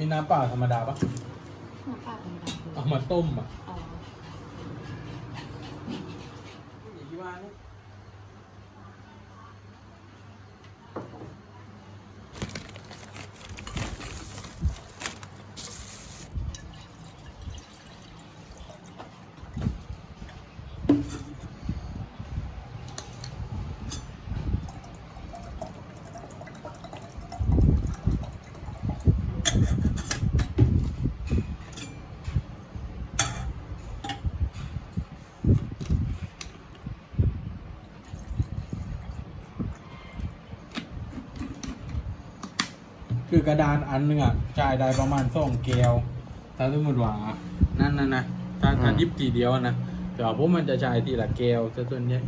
มีน้ำเปล่าธรรมดาปะน้ำปลาธรรมดาคือเอามาต้มอะอ๋อที่ว่านี่ คือกระดานอันหนึงอะจ่ายได้ประมาณสองแก้วถ้าสมมติว่านั่นนะนะถ้าถ้าอืม ยิบทีเดียวอะนะแต่ว่าพวกมันจะจ่ายทีละแก้วซะส่วนใหญ่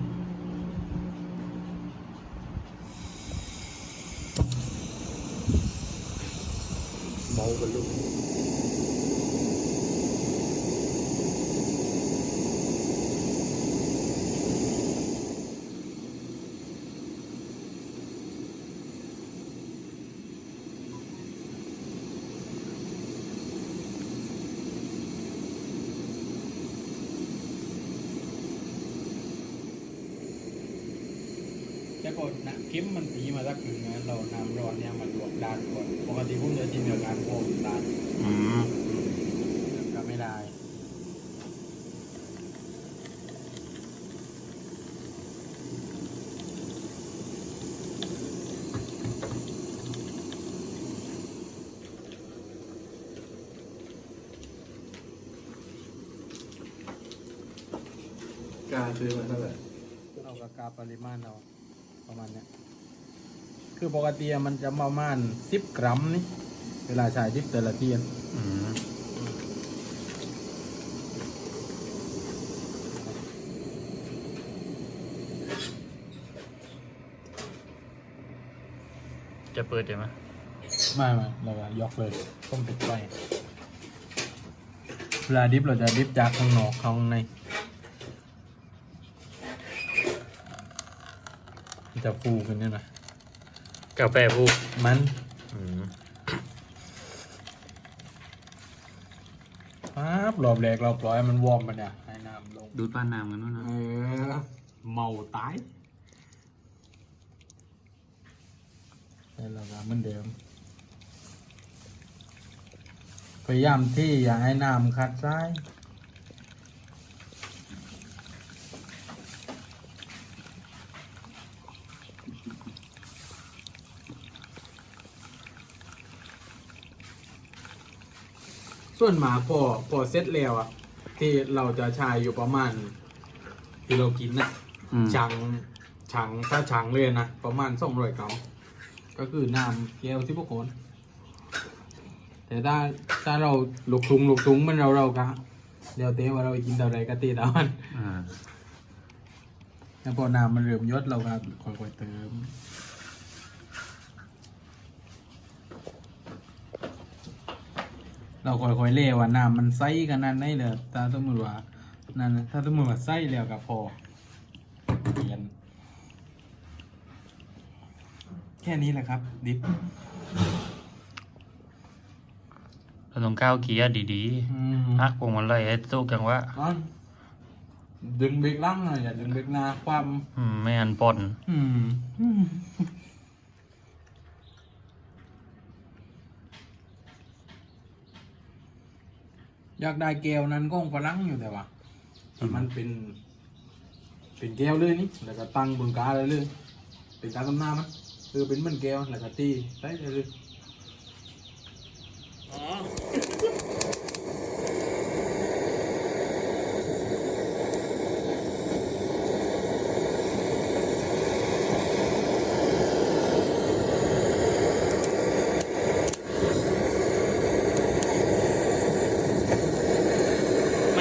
เมากันลูก แต่ก่อนนะเข็มมันตีมาสักหนึ่งนะเราน้ำร้อนเนี่ยมันลวกด้านก่อนปกติผมจะชิมกับการโขกด้านอืมก็ไม่ได้กาซื้อมาเท่าไหร่เอากระกาปริมาณเรา ประมาณเนี้ยคือปกติอะมันจะประมาณสิบกรัมนี่เวลาใช้ทิปแต่ละเทียนอืมจะเปิดใช่ไหมไม่ไม่เราก็ยกเลยต้องปิดไฟเวลาดิฟเราจะดิฟจากข้างนอกเข้าข้างในมัน จะฟูขึ้นเนี่ยนะกาแฟพูมันอืมปั๊บรอบแรกเราปล่อยให้มันวอร์มมันเนี่ยให้น้ำลงดูดป้านน้ำกันนู้นนะเออเมาตายแล้วเราก็เหมือนเดิมพยายามที่อย่าให้น้ำขัดซ้าย ส่วนหมาพอพอเซ็ตแล้วอะที่เราจะใช้อยู่ประมาณที่เรากินนะอืม ชังชังถ้าชังเลยนะประมาณสองร้อยกรัมก็คือน้ำแก้วที่พวกคนแต่ถ้าถ้าเราลูกทุงลูกทุงมันเราเรากะเดี๋ยวเต้ว่าเรากินเท่าไรก็ตีเท่านั้นอ่าแล้วพอน้ำมันเริ่มยศเราก็ค่อยๆเติม เราค่อยๆเล่ว่าน้ำมันใสขนาดไหนเลยถ้าสมมติว่านั่นน่ะถ้าสมมติว่าใสแล้วก็พอเปลี่ยนแค่นี้แหละครับ ดิฟเราต้องก้าวเกียร์ดีอืมๆฮักพวงมาลัยให้ตู้กันว่าอ๋อดึงเบรกหลังหน่อยอย่าดึงเบรกหน้าความ อืม ไม่อันป่นอืมอืม อยากได้แก้วนั้นก็ฝรั่งอยู่แต่ว่าที่มันเป็น เป็นแก้วเลยนี่แล้วก็ตั้งบนกาเลยเลยเป็นการตำหน้ามันคือเป็นเหมือนแก้วแล้วก็ตีใส่เลยเลยอ๋อ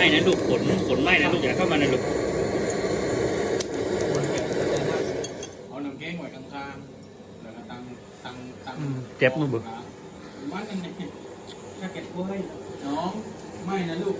ม่นะลูกขนขนไม่นะลูกอย่าเข้ามานะลูกเอาน้ำแกงไว้ข้างๆแล้วก็ตั้งตั้งตั้งเจ็บมือบึกมันอันนี้ถ้าเก็บไว้น้องไม่นะลูก